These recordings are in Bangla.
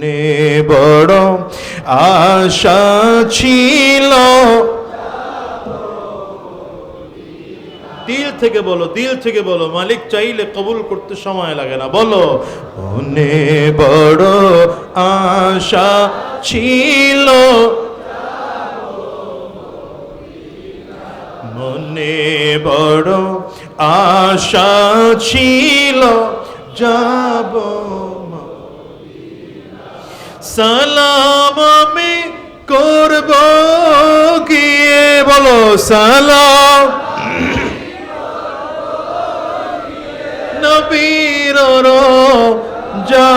মনে বড় আশা ছিল। দিল থেকে বলো, দিল থেকে বলো, মালিক চাইলে কবুল করতে সময় লাগে না, বলো। মনে বড় আশা ছিল। মনে বড় আশা ছিল। যাব সালাম আমি করব গিয়ে বলো সালাম। নবীর যা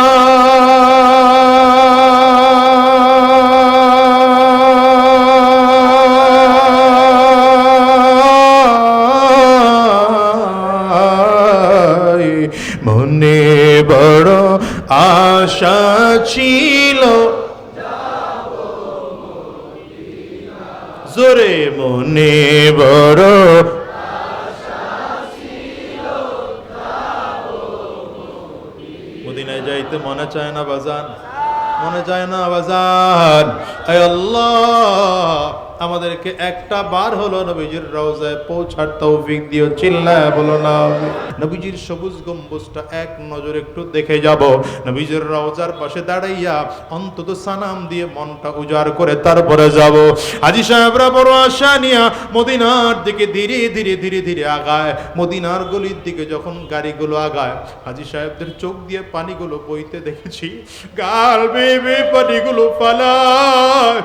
আমাদেরকে একটা বার হলো নবীজির রওজায় পৌঁছার তৌফিক দিও, চিল্লায় বলো না। নবীজির সবুজ গম্বুজটা এক নজর একটু দেখে যাব। নবীজির রওজার পাশে দাঁড়াইয়া অন্তত সানাম দিয়ে মনটা উজাড় করে তারপরে যাব। আজি সাহেবরা বড় আশা নিয়া মদিনার দিকে ধীরে ধীরে ধীরে ধীরে আগায়। মদিনার গলির দিকে যখন গাড়িগুলো আগায়, হাজি সাহেবদের চোখ দিয়ে পানিগুলো বইতে দেখেছি। গাল বেয়ে পানিগুলো পালায়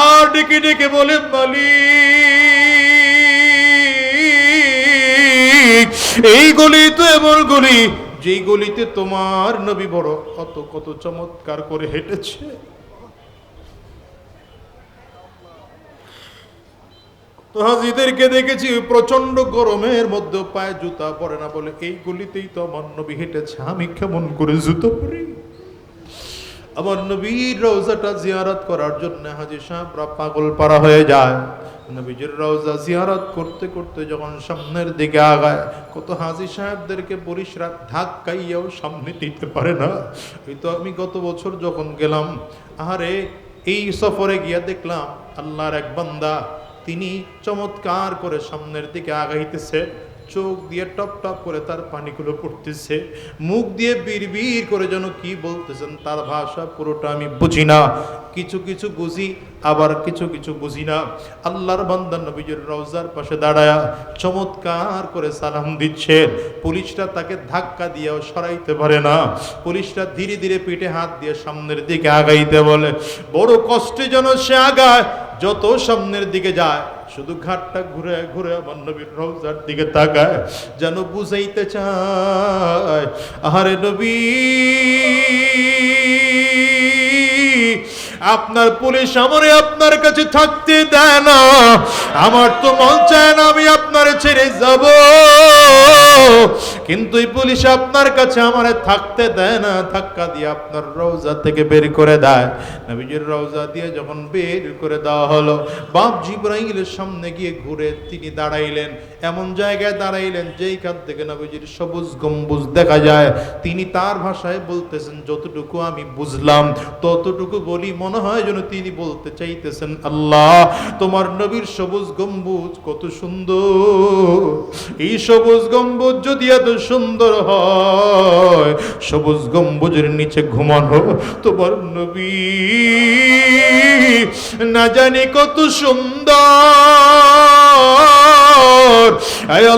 আর ডেকে ডেকে বলে এই গলি তো এমন গলি, যেই গলিতে তোমার নবী বড় কত কত চমৎকার করে হেঁটেছে। হাজিদেরকে দেখেছি প্রচণ্ড গরমের মধ্যে পায়ে জুতা পরে না বলে, এই গলিতেই তো আমার নবী হেঁটেছে, আমি কেমন করে জুতো পরি? আমার নবীর রওজাটা জিয়ারত করার জন্য হাজি সাহেবরা পাগল পারা হয়ে যায়। নবীজির রওজা জিয়ারত করতে করতে যখন সামনের দিকে আগায়, কত হাজি সাহেবদেরকে পুলিশরা ধাক্কাইয়াও সামনে নিতে পারে না। এই তো আমি গত বছর যখন গেলাম, আহারে এই সফরে গিয়া দেখলাম, আল্লাহর এক বান্দা, তিনি চমৎকার করে সামনের দিকে আগাইতেছে। চোখ দিয়ে টপ টপ করে তার পানিগুলো পড়তেছে, মুখ দিয়ে বিড় করে যেন কি বলতেছেন, তার ভাষা পুরোটা আমি বুঝি না। কিছু কিছু বুঝি, আবার কিছু কিছু বুঝি না। আল্লাহর বান্দা নবীজের রওজার পাশে দাঁড়ায়া চমৎকার করে সালাম দিচ্ছে। পুলিশরা তাকে ধাক্কা দিয়েও সরাইতে পারে না। পুলিশরা ধীরে ধীরে পিঠে হাত দিয়ে সামনের দিকে আগাইতে বলে, বড় কষ্টে যেন সে আগায়, যত সামনের দিকে যায় শুধু ঘাটটা ঘুরে ঘুরে আমার নবীর রওজার দিকে তাকায়, যেন বুঝাইতে চায়, আহারে নবী, আপনার পুলিশ আমারে আপনার কাছে থাকতে দেয় না, আমার তো মন চায় না আমি আপনার ছেড়ে যাব। কিন্তু এই পুলিশ আপনার কাছে আমারে থাকতে দেয় না, ধাক্কা দিয়ে আপনার রওজা থেকে বের করে দেয়। নবীজির রওজা দিয়ে যখন বের করে দেওয়া হলো, বাপ জিব্রাইলের সামনে গিয়ে ঘুরে তিনি দাঁড়াইলেন। এমন জায়গায় দাঁড়াইলেন যেইখান থেকে নবীজির সবুজ গম্বুজ দেখা যায়। তিনি তার ভাষায় বলতেছেন, যতটুকু আমি বুঝলাম, ততটুকু বলি মনে হয় যেন তিনি বলতে চাইতেছেন, আল্লাহ, তোমার নবীর সবুজ গম্বুজ কত সুন্দর। এই সবুজ গম্বুজ যদি এত সুন্দর হয়। সবুজ গম্বুজের নিচে ঘুমানো তোমার নবী। না জানি কত সুন্দর। আয়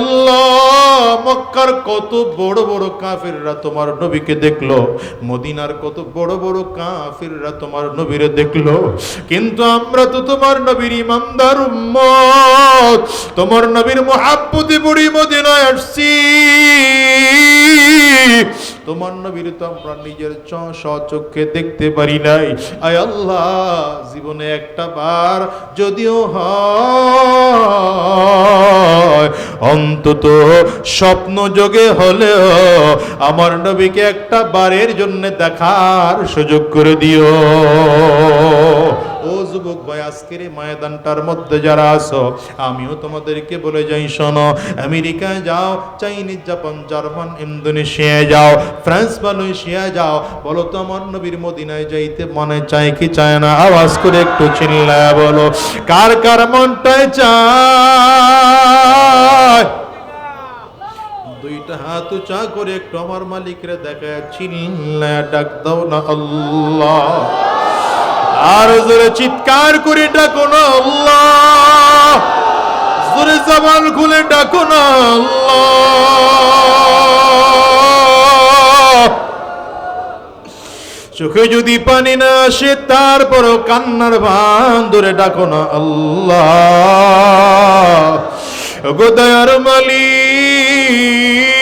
মক্কার কত বড় বড় কাফিররা তোমার নবীকে দেখল, মদিনার কত বড় বড় কাফিররা তোমার নবীরে দেখল। কিন্তু আমরা তো তোমার নবীর ইমানদার উম্মত, তোমার নবীর মহাব্বতে বুড়ি মদিনায় আসছি। তোমার নবীর তো আমরা নিজের চ চোখে দেখতে পারি নাই। আয় আল্লাহ, জীবনে একটা বার যদিও অন্তত স্বপ্ন যোগে হলেও আমার নবীকে একটা বারের জন্য দেখার সুযোগ করে দিও। যুবক ভাই, আজকের এই ময়দানটার মধ্যে যারা আছো, আমিও তোমাদেরকে বলে যাই, শোনো, আমেরিকায় যাও, চাইনিজ, জাপান, জার্মান, ইন্দোনেশিয়ায় যাও, ফ্রান্স মালয়েশিয়া যাও, বলো তো আমার নবীর মদিনায় যাইতে মনে চায় কি চায় না? আওয়াজ করে একটু চিল্লায় বলো, কার কার মনটায় চায়? দুইটা হাত উঁচা করে একটু আমার মালিকরে দেখা চিল্লায় ডাক দাও না আল্লাহ। আর জোরে চিৎকার করে ডাকো না আল্লাহ। জোরে জবান খুলে ডাকো না আল্লাহ। চোখে যদি পানি না আসে, তারপরও কান্নার ভান ধরে ডাকো না আল্লাহ। গো দয়ার মালিক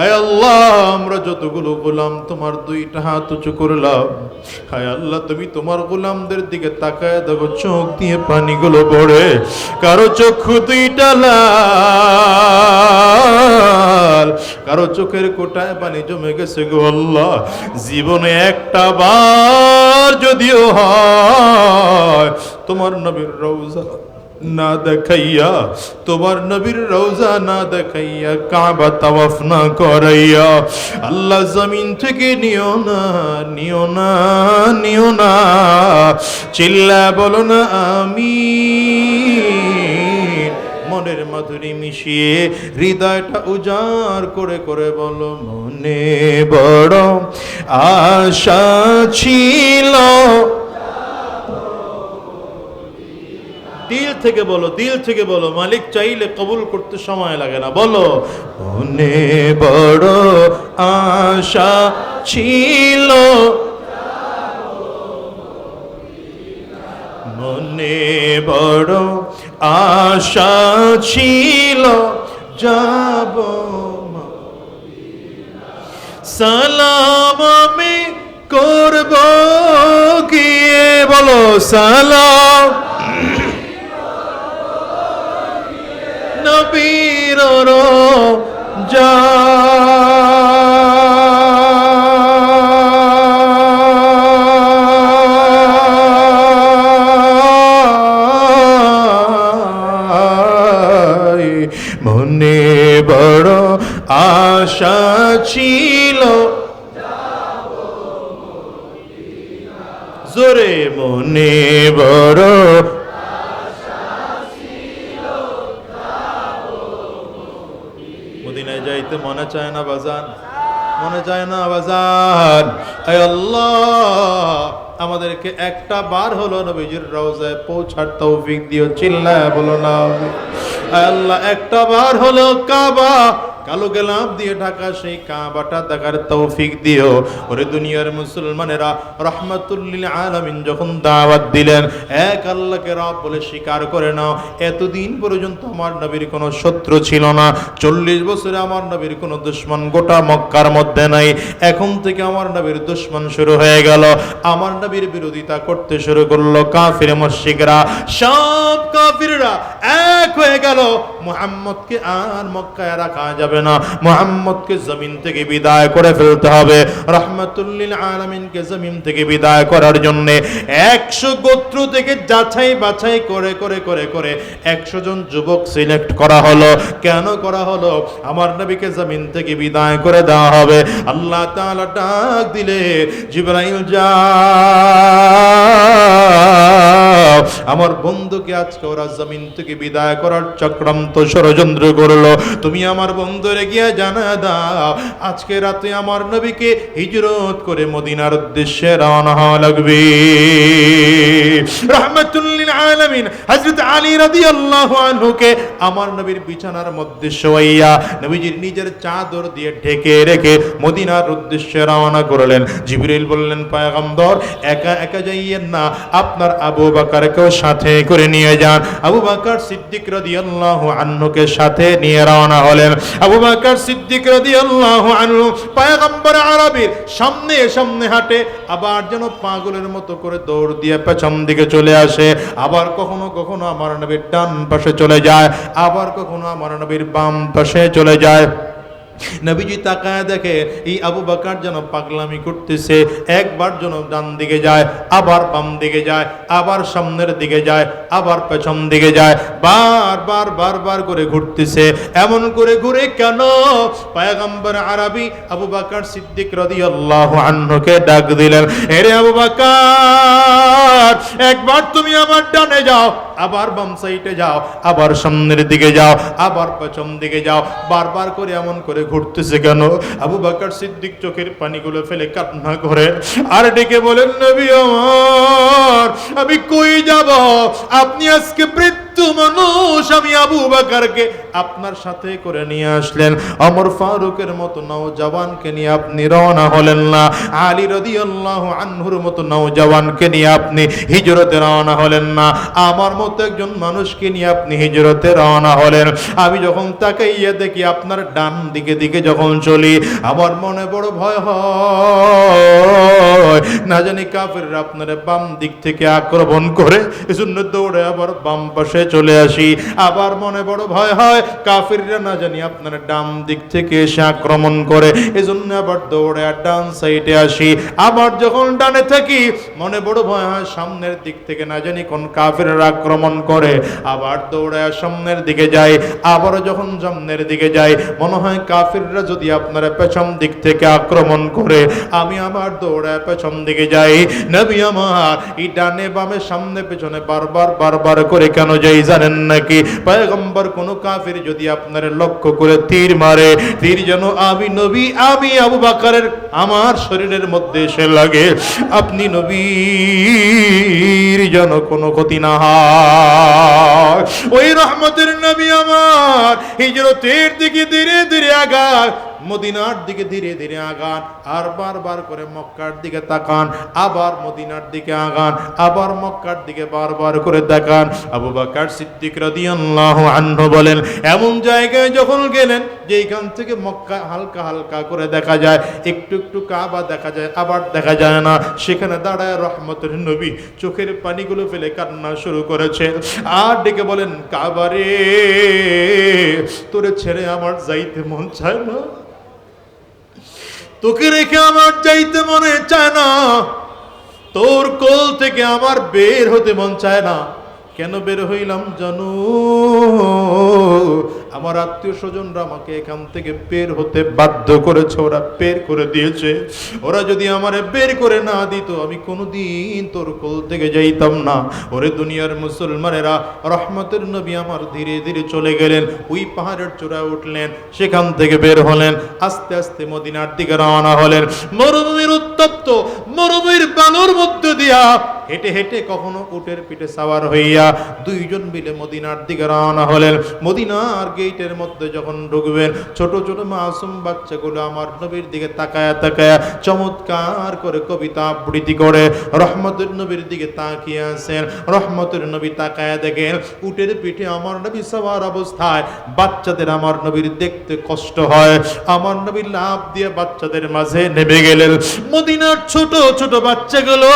আয় আল্লাহ, আমরা যতগুলো গোলাম তোমার দুইটা হাত উঁচু করলাম। হায় আল্লাহ, তুমি তোমার গোলামদের দিকে তাকায় দেখো, চোখ দিয়ে পানিগুলো পড়ে। কারও চক্ষু দুইটা লাল, কারও চোখের কোটায় পানি জমে গেছে গো আল্লাহ। জীবনে একটা বার যদিও হয়, তোমার নবীর রৌজা না দেখাইয়া, তোমার নবীর রওজা না দেখাইয়া কাবা তাওয়াফ না করাইয়া, আল্লাহ জমিন থেকে নিও না নিও না নিও না। চিল্লা বলো না আমি মনের মাধুরী মিশিয়ে হৃদয়টা উজাড় করে করে বলো, মনে বড় আশা ছিল। দিল থেকে বলো, দিল থেকে বলো, মালিক চাইলে কবুল করতে সময় লাগে না। বলো, মনে বড় আশা ছিল। মনে বড় আশা ছিল। যাব সালাম আমি করব গিয়ে। বলো, সালাম যা। মনে বড় আশা ছিল। জোরে মনে বড় মনে চায় না বাজান, মনে চায় না বাজান। আল্লাহ, আমাদেরকে একটা বার হলো নবীজির রওজায় পৌঁছার তৌফিক দিও, চিল্লায় বলো না আল্লাহ, একটা বার হলো কাবা কালো গেলাম দিয়ে ঢাকা সেই কাবাটা দেখার তৌফিক দিও। ওরে দুনিয়ার মুসলমানেরা রহমাতুল্লিল আলামিন যখন দাওয়াত দিলেন, এক আল্লাহকে রব বলে স্বীকার করে নাও। এতদিন পর্যন্ত আমার নবীর কোনো শত্রু ছিল না। চল্লিশ বছরে আমার নবীর কোনো দুশ্মন গোটা মক্কার মধ্যে নাই। এখন থেকে আমার নবীর দুশ্মন শুরু হয়ে গেল। আমার নবীর বিরোধিতা করতে শুরু করল কাফির মস্যিকরা সব কাফিররা এক হয়ে গেল। মুহাম্মদকে আর মক্কায় রাখা যাবে না, মুহাম্মদকে জমিন থেকে বিদায় করে ফেলতে হবে। রহমাতুল্লিল আলামিনকে জমিন থেকে বিদায় করার জন্য একশো গোত্র থেকে যাচাই বাছাই করে করে করে করে একশো জন যুবক সিলেক্ট করা হলো। কেন করা হলো? আমার নবীকে জমিন থেকে বিদায় করে দেওয়া হবে। আল্লাহ তাআলা ডাক দিলে, জিবরাইল যাও আমার বন্ধুকে আজকে ওরা জমিন থেকে বিদায় করার চক্রান্ত ষড়যন্ত্র করল। তুমি আমার বন্ধুরে গিয়ে জানা দাও, আজকে রাতে আমার নবীকে হিজরত করে মদিনার উদ্দেশ্যে রওনা হওয়া লাগবে। রহমাতুল্লিল আলী আনহুকে আমার নবীর বিছানার মধ্যে শোয়াইয়া নবীজির নিজের চাদর দিয়ে ঢেকে রেখে মদিনার উদ্দেশ্যে রওনা করলেন। জিবরিল বললেন একা একা যাইয়েন না। আপনার আবু বাকারকেও সাথে করে নিয়ে যান। আবু বাকার সিদ্দিক রাদিয়াল্লাহু আনহুকে সাথে নিয়ে রওনা হলেন। আবু বাকার সিদ্দিক রাদিয়াল্লাহু আনহু পয়গম্বর আরবির সামনে সামনে হাঁটে আবার যেন পাগলের মতো করে দৌড় দিয়ে পেছন দিকে চলে আসে। আবার কখনো কখনো আমার নবীর ডান পাশে চলে যায়, আবার কখনো আমার নবীর বাম পাশে চলে যায়। নবীজি তাকায় দেখে, এই আবু বাকার যেন পাগলামি করতেছে, একবার যেন ডান দিকে যায়, আবার বাম দিকে যায়, আবার সামনের দিকে যায়, আবার পেছন দিকে যায় বারবার বারবার করে ঘুরতেছে। এমন করে ঘুরে কেন? পায়গাম্বর আরবি আবু বাকার সিদ্দিক রাদিয়াল্লাহু আনহুকে ডাক দিলেন, এরে আবু বাকার, একবার তুমি আমার ডানে যাও। আবার বাম সাইডে যাও, আবার সামনের দিকে যাও, আবার পেছন দিকে যাও। বারবার করে এমন করে ঘুরতেছে কেন? আবু বাকার সিদ্দিক চোখের পানিগুলো ফেলে কান্না করে। আর ডেকে বলেন, নবী আমার, আমি কই যাব? আপনি আজকে মৃত্যু মানুষ আমি আবু বাকারকে আপনার সাথে করে নিয়ে আসলেন। অমর ফারুকের মতো নওজওয়ানকে নিয়ে আপনি রওনা হলেন না। আলী রাদিয়াল্লাহু আনহুর মতো নওজওয়ানকে নিয়ে আপনি হিজরতে রওনা হলেন না। আমার মতো একজন মানুষকে নিয়ে আপনি হিজরতে রওনা হলেন। আমি যখন তাকাইয়া দেখি, আপনার ডান দিকে দিকে যখন চলি, আমার মনে বড় ভয় হয়। না জানি কাফের আপনার বাম দিক থেকে আক্রমণ করে এজন্য দৌড়ে আবার বাম পাশে চলে আসি। আবার মনে বড় ভয় হয়, কাফিররা না জানি আপনার ডান দিক থেকে এসে আক্রমণ করে, এজন্য আবার দৌড়ে আর ডান সাইডে আসি। আবার যখন ডানে থাকি, মনে বড় ভয় হয় সামনের দিক থেকে না জানি কোন কাফিররা আক্রমণ করে। আবার দৌড়ে সামনের দিকে যাই আবার যখন সামনের দিকে যাই, মনে হয় কাফিররা যদি আপনারা পেছন দিক থেকে আক্রমণ করে, আমি আমার দৌড়ে পেছন দিকে যাই নবী আমার, এই ডানে বামে সামনে পেছনে বারবার বারবার করে কেন যাই জানেন নাকি? পয়গম্বর কোন কাফির যদি আপনার লক্ষ্য করে তীর মারে, তীর যেন আমি নবী, আমি আবু বাকারের, আমার শরীরের মধ্যে এসে লাগে। আপনি নবীর যেন কোনো ক্ষতি না হয়। ওই রহমতের নবী আমার, হিজরতের দিকে ধীরে ধীরে আগায়। মদিনার দিকে ধীরে ধীরে আগান, আর বারবার করে মক্কার দিকে তাকান, আবার মদিনার দিকে আগান, আবার মক্কার দিকে বারবার করে দেখান আবু বাকার সিদ্দিক রাদিয়াল্লাহু আনহু বলেন, এমন জায়গায় যখন গেলেন যে এইখান থেকে মক্কা হালকা হালকা করে দেখা যায়, একটু একটু কাবা দেখা যায়, আবার দেখা যায় না, সেখানে দাঁড়ায় রহমতের নবী চোখের পানিগুলো ফেলে কান্না শুরু করেছেন আর ডেকে বলেন কাবারে তোরে ছেড়ে আমার যাইতে মন চায় না। তোকে রেখে আমার যাইতে মনে চায় না। তোর কোল থেকে আমার বের হতে মন চায় না। কেন বের হইলাম জানো? আমার আত্মীয় স্বজনরা আমাকে এখান থেকে বের হতে বাধ্য করেছে, ওরা বের করে দিয়েছে। ওরা যদি আমারে বের করে না দিত, আমি কোনোদিন তোর কোল থেকে যাইতাম না। ওরে দুনিয়ার মুসলমানেরা, রহমতের নবী আমার ধীরে ধীরে চলে গেলেন, ওই পাহাড়ের চূড়ায় উঠলেন, সেখান থেকে বের হলেন, আস্তে আস্তে মদিনার দিকে রওনা হলেন। মরুভূমির উত্তপ্ত, মরুভূমির বালুর মধ্য দিয়া। হেঁটে হেঁটে কখনো উটের পিঠে সাওয়ার হইয়া দুইজন মিলে মদিনার দিকে রওনা হলেন। মদিনার গেটের মধ্যে যখন ঢুকবেন, ছোট ছোট মাসুম বাচ্চাগুলো আমার নবীর দিকে তাকায়া তাকায়া চমৎকার করে কবিতা আবৃত্তি করে রহমতের নবীর দিকে তাকিয়ে আছেন। রহমতের নবী তাকায়া দেখেন, উটের পিঠে আমার নবী সবার অবস্থায় বাচ্চাদের আমার নবীর দেখতে কষ্ট হয়। আমার নবী লাভ দিয়ে বাচ্চাদের মাঝে নেমে গেলেন। মদিনার ছোট ছোট বাচ্চাগুলো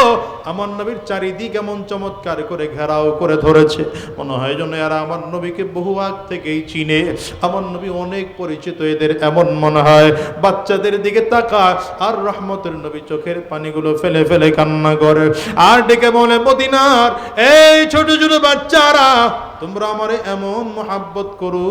আমার নবীর চারিদিক এমন চমৎকার করে ঘেরাও করে ধরেছে। মনে হয় যেন এরা আমার নবীকে বহু আগ থেকেই চিনে। আমার নবী অনেক পরিচিত, এদের এমন মনে হয়। বাচ্চাদের দিকে তাকা আর রহমতের নবী চোখের পানিগুলো ফেলে ফেলে কান্না করে। আর ডেকে বলে, মদিনার এই ছোট ছোট বাচ্চারা তোমরা আমারে এমন মহাব্বত করো।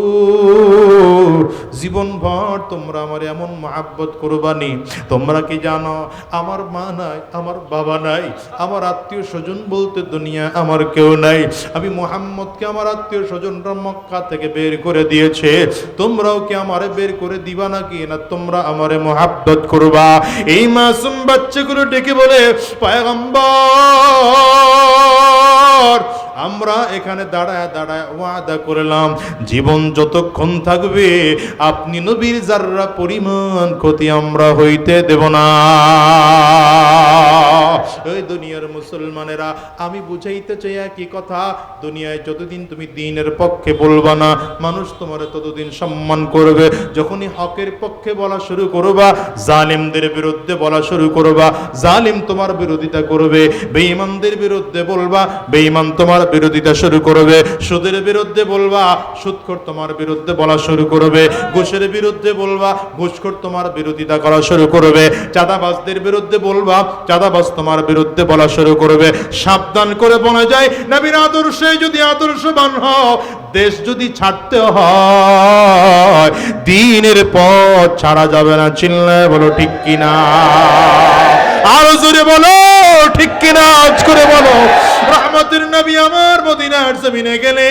জীবন ভর তোমরা আমারে এমন মহাব্বত করবানি। তোমরা কি জানো, আমার মা নাই, আমার বাবা নাই, আমার আত্মীয় স্বজন বলতে দুনিয়া আমার কেউ নাই। আমি মোহাম্মদকে আমার আত্মীয় স্বজনরা মক্কা থেকে বের করে দিয়েছে। তোমরাও কি আমারে বের করে দিবা নাকি? না, তোমরা আমারে মহাব্বত করবা। এই মাসুম বাচ্চাগুলো ডেকে বলে পয়গম্বর আমরা এখানে দাঁড়ায় দাঁড়ায় ওয়াদা করলাম, জীবন যতক্ষণ থাকবে আপনি নবীর যাররা পরিমাণ ক্ষতি আমরা হইতে দেব না। ওই দুনিয়ার মুসলমানেরা, আমি বুঝাইতে চাই একই কথা, দুনিয়ায় যতদিন তুমি দিনের পক্ষে বলবা না, মানুষ তোমার ততদিন সম্মান করবে। যখনই হকের পক্ষে বলা শুরু করবা, জালিমদের বিরুদ্ধে বলা শুরু করবা, জালিম তোমার বিরোধিতা করবে। বেঈমানদের বিরুদ্ধে বলবা, বেঈমান তোমার বিরোধিতা শুরু করবে। সুদের বিরুদ্ধে বলবা সুদখোর তোমার বিরুদ্ধে বলা শুরু করবে। ঘুষের বিরুদ্ধে বলবা, ঘুষখোর তোমার বিরোধিতা করা শুরু করবে। চাঁদাবাজদের বিরুদ্ধে বলবা, চাঁদাবাজ তোমার বিরুদ্ধে বলা শুরু করবে। সাবধান করে বলা যায়, নবীর আদর্শে যদি আদর্শবান হও, দেশ যদি ছাড়তে হয়, দিনের পথ ছাড়া যাবে না। চিল্লায় বলো, ঠিক কিনা? আরও জোরে বলো, ঠিক কিনা? আজ করে বলো, রহমতের নবী আমার মদিনার জমিনে গেলে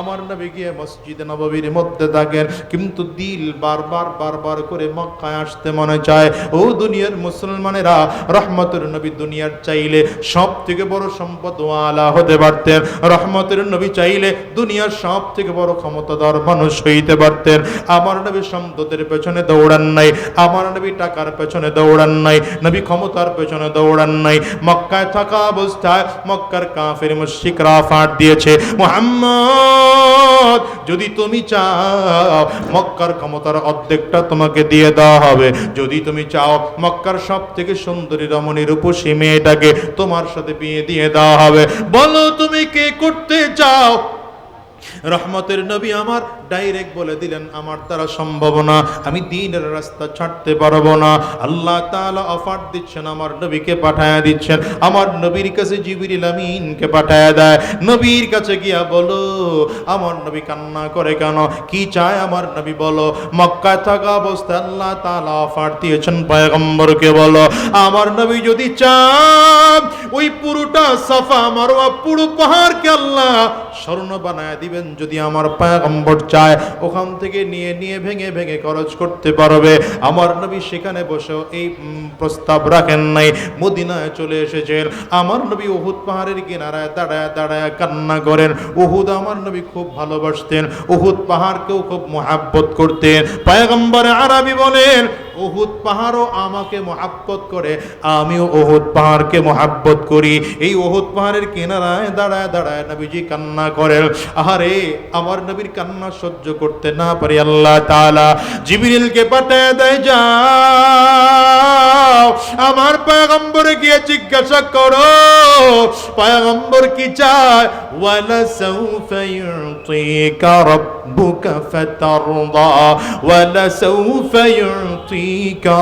আমার নবী গিয়ে মসজিদে নববীর মধ্যে থাকেন। কিন্তু দিল বারবার বারবার করে মক্কায় আসতে মনে চায়। ও দুনিয়ার মুসলমানেরা, রহমতের নবী দুনিয়ার চাইলে সব থেকে বড় সম্পদ ওয়ালা হতে পারতেন। রহমতের নবী চাইলে দুনিয়ার সব থেকে বড় ক্ষমতাধর মানুষ হইতে পারতেন। আমার নবী সম্পদের পেছনে দৌড়ান নাই, আমার নবী টাকার পেছনে দৌড়ান নাই, নবী ক্ষমতার পেছনে দৌড়ান নাই। মক্কায় থাকা অবস্থায় মক্কার কাফের মুশিকরা ফাট দিয়েছে। মুহাম্মদ যদি তুমি চাও মক্কার ক্ষমতার অর্ধেকটা তোমাকে দিয়ে দেওয়া হবে। যদি তুমি চাও মক্কার সব থেকে সুন্দরী রমণীর উপসী মেয়েটাকে তোমার সাথে বিয়ে দিয়ে দেওয়া হবে। বলো তুমি কে করতে চাও? রহমতের নবী আমার ডাইরেক্ট বলে দিলেন, আমার দ্বারা সম্ভব না, আমি দিনের রাস্তা ছাড়তে পারব না। আল্লাহ তাআলা অফার দিচ্ছেন, আমার নবীকে পাঠায়া দিচ্ছেন। আমার নবীর কাছে জিবরিল আমিনকে পাঠায়া দেয়। নবীর কাছে গিয়া বলো, আমার নবী কান্না করে কেন? কি চায় আমার নবী বলো? মক্কায় থাকা অবস্থায় আল্লাহ তাআলা অফার দিয়েছেন, পয়গম্বরকে বলো, আমার নবী যদি চান ওই পুরোটা সাফা মারোয়া, পুরো পাহাড়কে আল্লাহ স্বর্ণ বানায় দিবেন যদি আমার পায়গম্বর চায়। ওখান থেকে নিয়ে নিয়ে ভেঙে ভেঙে খরচ করতে পারবে। আমার নবী সেখানে বসেও এই প্রস্তাব রাখেন নাই। মদিনায় চলে এসেছেন। আমার নবী উহুদ পাহাড়ের কিনারায় দাঁড়ায় দাঁড়ায় কান্না করেন। উহুদ আমার নবী খুব ভালোবাসতেন। উহুদ পাহাড়কেও খুব মহাব্বত করতেন। পায়গম্বরে আরবি বলেন উহুদ পাহাড়ও আমাকে মহাব্বত করে, আমিও উহুদ পাহাড়কে মহাব্বত করি। এই উহুদ পাহাড়ের কিনারায় দাঁড়ায় দাঁড়ায় নবীজি কান্না করেন। আহারে, আমার নবীর কান্না সহ্য করতে না পারি আল্লাহ তাআলা। জিবরিলকে পাঠায় দেয়, যাও, আমার পয়গম্বরে গিয়ে জিজ্ঞাসা করো, পয়গম্বর কি চায়? ওয়ালা সাউফা ইউতিকা রাব্বুকা ফাতারদা ওয়ালা সাউফা ইউতিকা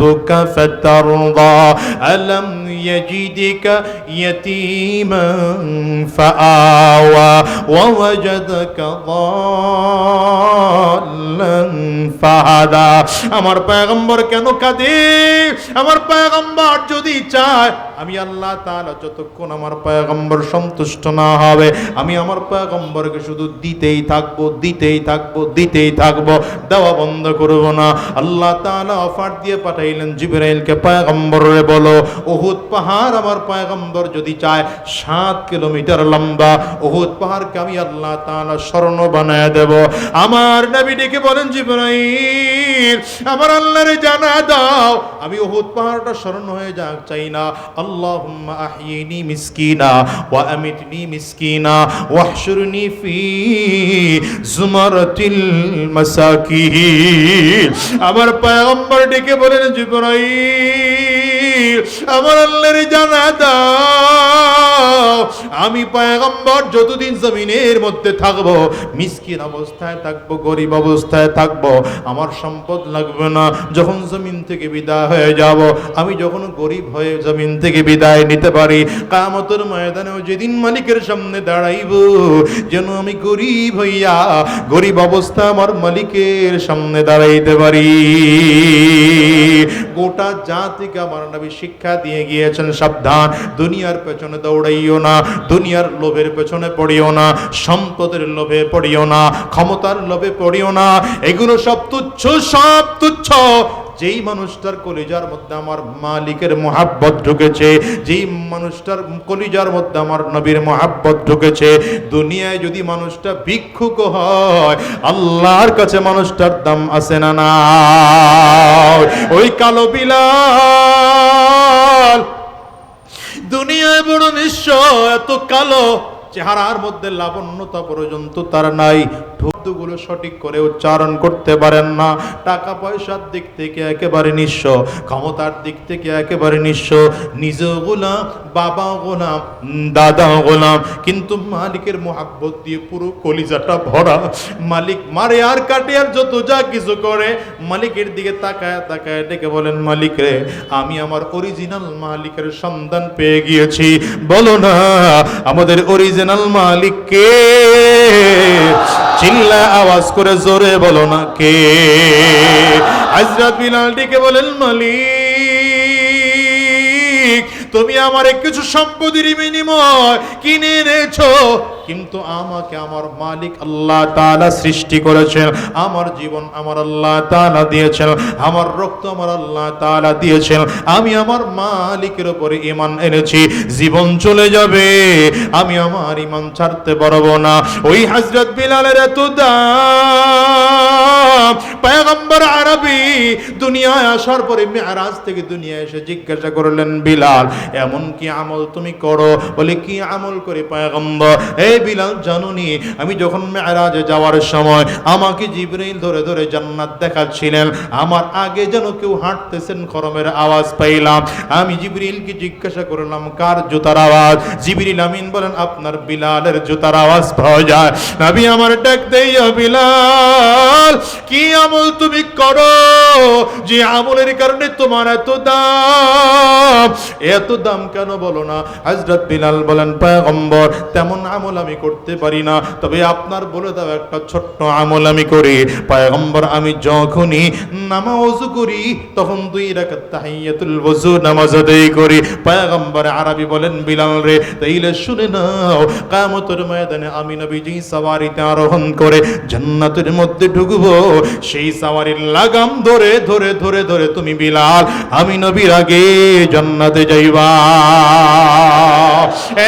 ربك فترضى ألم يجدك يتيما فآوى ووجدك ضالا فهدى আমার পয়গম্বর কেন কাঁদে আমার পয়গম্বর যদি চায় আমি আল্লাহ তাআলা যতক্ষণ আমার পয়গম্বর সন্তুষ্ট না হবে, আমি আমার পয়গম্বরকে শুধু দিতেই থাকব দিতেই থাকব দিতেই থাকব, দেওয়া বন্ধ করব না। আল্লাহ তাআলা অফার দিয়ে পাঠাইলেন জিবরাইলকে পয়গম্বরে বলো উহুদ পাহাড় আমার পয়গম্বর যদি চায় সাত কিলোমিটার লম্বা উহুদ পাহাড়কে আমি আল্লাহ তাআলা স্বর্ণ বানায় দেব। আমার নবী ডেকে বলেন, জিবরাইল, আমার আল্লাহরে জানা দাও, আমি উহুদ পাহাড়টা স্মরণ হয়ে যাক, চাই না। আল্লাহুম্মা আহিনি مسكينا وأمتني আমিতনি واحشرني في ফি المساكين. আমার পয়গম্বর ডেকে বলেন জিবরাইল আমার আল্লাহরে জানা দাও। আমি পয়গম্বর যতদিন জমিনের মধ্যে থাকব, মিসকিন অবস্থায় থাকব, গরিব অবস্থায় থাকব, আমার সম্পদ লাগবে না। যখন জমিন থেকে বিদায় হয়ে যাব, আমি যখন গরিব হয়ে জমিন থেকে বিদায় নিতে পারি, কামতের ময়দানেও যেদিন মালিকের সামনে দাঁড়াইব, যেন আমি গরিব হইয়া গরিব অবস্থা আমার মালিকের সামনে দাঁড়াইতে পারি। গোটা জাতিকে আমার শিক্ষা দিয়ে গিয়েছেন, সাবধান। দুনিয়ার পেছনে দৌড়াইও না, দুনিয়ার লোভের পেছনে পড়িও না, সম্পদের লোভে পড়িও না, ক্ষমতার লোভে পড়িও না। এগুলো সব তুচ্ছ সব তুচ্ছ। যেই মানুষটার কলিজার মধ্যে আমার মালিকের মোহাব্বত ঢুকেছে, যেই মানুষটার কলিজার মধ্যে আমার নবীর মোহাব্বত ঢুকেছে, দুনিয়ায় যদি মানুষটা ভিক্ষুক হয়, আল্লাহর কাছে মানুষটার দাম আছে না না ওই কালো বিলাল বড় নিঃস্ব, এত কালো, চেহারার মধ্যে লাবণ্যতা পর্যন্ত তার নাই। শব্দগুলো সঠিক করে উচ্চারণ করতে পারেন না। টাকা পয়সার দিক থেকে একেবারে নিঃস্ব, ক্ষমতার দিক থেকে একেবারে নিঃস্ব। নিজ গোলাম বাবা গোলাম দাদা গোলাম। কিন্তু মালিকের মোহাব্বত দিয়ে পুরো কলিজাটা ভরা। মালিক মারে আর কাটে আর যত যা কিছু করে। মালিকের দিকে তাকায় তাকায় ডেকে বলেন, মালিক রে, আমি আমার অরিজিনাল মালিকের সন্ধান পেয়ে গিয়েছি। বলো না, আমাদের অরিজিনাল মালিক কে? চিল্লা আওয়াজ করে জোরে বলো না কে হজরত বিলাল ডেকে বলেন মালিক তুমি আমারে কিছু সম্পত্তির বিনিময় কিনে এনেছো। কিন্তু আমাকে আমার মালিক আল্লাহ তাআলা সৃষ্টি করেছেন। আমার জীবন আমার আল্লাহ তাআলা দিয়েছেন। আমার রক্ত আমার আল্লাহ তালা দিয়েছেন। আমি আমার মালিকের উপরে ইমান এনেছি। জীবন চলে যাবে। আমি আমার ইমান ছাড়তে পারব না। ওই হযরত বিলালের এত দাম। পয়গম্বর আরবি দুনিয়ায় আসার পরে মেরাজ থেকে দুনিয়ায় এসে জিজ্ঞাসা করলেন, বিলাল, এমন কি আমল তুমি করো? বলে, কি আমল করে পয়গম্বর? এই বিলাল, জানুনি, আমি যখন মেরাজে যাওয়ার সময় আমাকে জিবরাইল ধরে ধরে জান্নাত দেখাচ্ছিলেন, আমার আগে যেন কেউ হাঁটতেছেন খরমের আওয়াজ পাইলাম। আমি জিবরিলকে জিজ্ঞাসা করলাম, কার জুতার আওয়াজ? জিবরিল আমিন বলেন, আপনার বিলালের জুতার আওয়াজ পাওয়া যায়। নবী আমার ডাক দেইয়া বিলাল, কি আমল তুমি করো? যে আমলের কারণে তোমার এত দাম। এত দাম কেন বলো না? হজরত বিলাল বলেন, পয়গম্বর, তেমন আমল আমি করতে পারি না। তবে আপনার বলে দাও, একটা ছোট্ট আমল আমি করি। পয়গম্বর, আমি যখনই নামাজ করি, তখন দুই রাকাত তাহিয়াতুল ওযু নামাজ আদায় করি। পয়গম্বর, আরবি বলেন, বিলাল রে, তাইলে শুনে নাও, কিয়ামতের ময়দানে আমি নবীজি সওয়ারিতে আরোহণ করে জান্নাতের মধ্যে ঢুকবো। সেই সাওয়ারির লাগাম ধরে ধরে ধরে ধরে তুমি বিলাল আমি নবীর আগে জান্নাতে যাইবা।